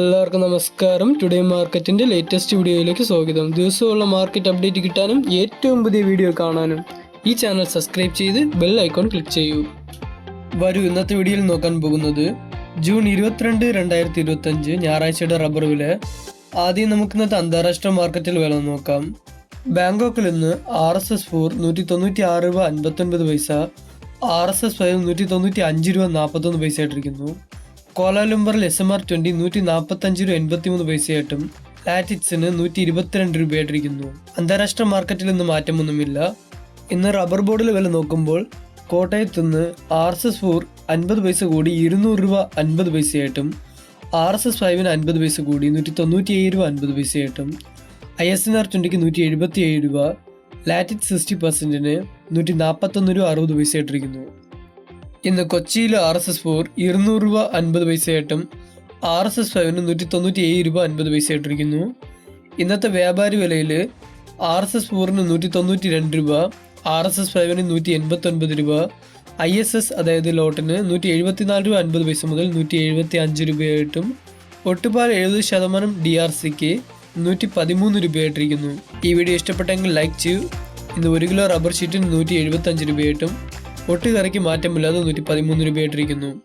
എല്ലാവർക്കും നമസ്കാരം. ടുഡേ മാർക്കറ്റിന്റെ ലേറ്റസ്റ്റ് വീഡിയോയിലേക്ക് സ്വാഗതം. ദിവസമുള്ള മാർക്കറ്റ് അപ്ഡേറ്റ് കിട്ടാനും ഏറ്റവും പുതിയ വീഡിയോ കാണാനും ഈ ചാനൽ സബ്സ്ക്രൈബ് ചെയ്ത് ബെൽ ഐക്കോൺ ക്ലിക്ക് ചെയ്യൂ. വരൂ ഇന്നത്തെ വീഡിയോയിൽ നോക്കാൻ പോകുന്നത് ജൂൺ ഇരുപത്തിരണ്ട് രണ്ടായിരത്തി ഇരുപത്തി അഞ്ച് ഞായറാഴ്ചയുടെ റബ്ബർ വില. ആദ്യം നമുക്ക് ഇന്നത്തെ അന്താരാഷ്ട്ര മാർക്കറ്റിൽ വില നോക്കാം. ബാങ്കോക്കിൽ നിന്ന് ആർ എസ് എസ് ഫോർ നൂറ്റി തൊണ്ണൂറ്റി ആറ് രൂപ അൻപത്തൊൻപത് പൈസ ആർ എസ് എസ് ഫൈവ് നൂറ്റി തൊണ്ണൂറ്റി അഞ്ച് രൂപ നാൽപ്പത്തൊന്ന് പൈസ ആയിട്ടിരിക്കുന്നു. കോലാലുംബറിൽ എസ് എം ആർ ട്വന്റി നൂറ്റി നാൽപ്പത്തഞ്ച് രൂപ എൺപത്തി മൂന്ന് പൈസയായിട്ടും ലാറ്റിറ്റ്സിന് നൂറ്റി ഇരുപത്തിരണ്ട് രൂപയായിട്ടിരിക്കുന്നു. അന്താരാഷ്ട്ര മാർക്കറ്റിൽ നിന്ന് മാറ്റമൊന്നുമില്ല. ഇന്ന് റബ്ബർ ബോർഡിലെ വില നോക്കുമ്പോൾ കോട്ടയത്ത് നിന്ന് ആർ എസ് എസ് ഫോർ അൻപത് പൈസ കൂടി ഇരുന്നൂറ് രൂപ അൻപത് പൈസയായിട്ടും ആർ എസ് എസ് ഫൈവിന് അൻപത് പൈസ കൂടി നൂറ്റി തൊണ്ണൂറ്റി ഏഴ് രൂപ അൻപത് പൈസയായിട്ടും ഐ എസ് എൻ ആർ ട്വന്റിക്ക് നൂറ്റി എഴുപത്തി ഏഴ് രൂപ ലാറ്റിറ്റ് സിക്സ്റ്റി പെർസെന്റിന് നൂറ്റി നാൽപ്പത്തൊന്ന് രൂപ അറുപത് പൈസയായിട്ടിരിക്കുന്നു. ഇന്ന് കൊച്ചിയിൽ ആർ എസ് എസ് ഫോർ ഇരുന്നൂറ് രൂപ അൻപത് പൈസയായിട്ടും ആർ എസ് എസ് ഫൈവിന് നൂറ്റി തൊണ്ണൂറ്റി ഏഴ് രൂപ അൻപത് പൈസയായിട്ടിരിക്കുന്നു. ഇന്നത്തെ വ്യാപാരി വിലയിൽ ആർ എസ് എസ് ഫോറിന് നൂറ്റി തൊണ്ണൂറ്റി രണ്ട് രൂപ ആർ എസ് എസ് ഫൈവിന് നൂറ്റി എൺപത്തൊൻപത് രൂപ ഐ എസ് എസ് അതായത് ലോട്ടിന് നൂറ്റി എഴുപത്തിനാല് രൂപ അൻപത് പൈസ മുതൽ നൂറ്റി എഴുപത്തി അഞ്ച് രൂപയായിട്ടും ഒട്ടുപാൽ എഴുപത് ശതമാനം ഡി ആർ സിക്ക് നൂറ്റി പതിമൂന്ന് രൂപയായിട്ടിരിക്കുന്നു. ഈ വീഡിയോ ഇഷ്ടപ്പെട്ടെങ്കിൽ ലൈക്ക് ചെയ്യൂ. ഇന്ന് ഒരു കിലോ റബ്ബർ ഷീറ്റിന് നൂറ്റി എഴുപത്തി അഞ്ച് രൂപയായിട്ടും ഒട്ടുകറിക്ക് മാറ്റമില്ലാതെ നൂറ്റി പതിമൂന്ന് രൂപയായിട്ടിരിക്കുന്നു.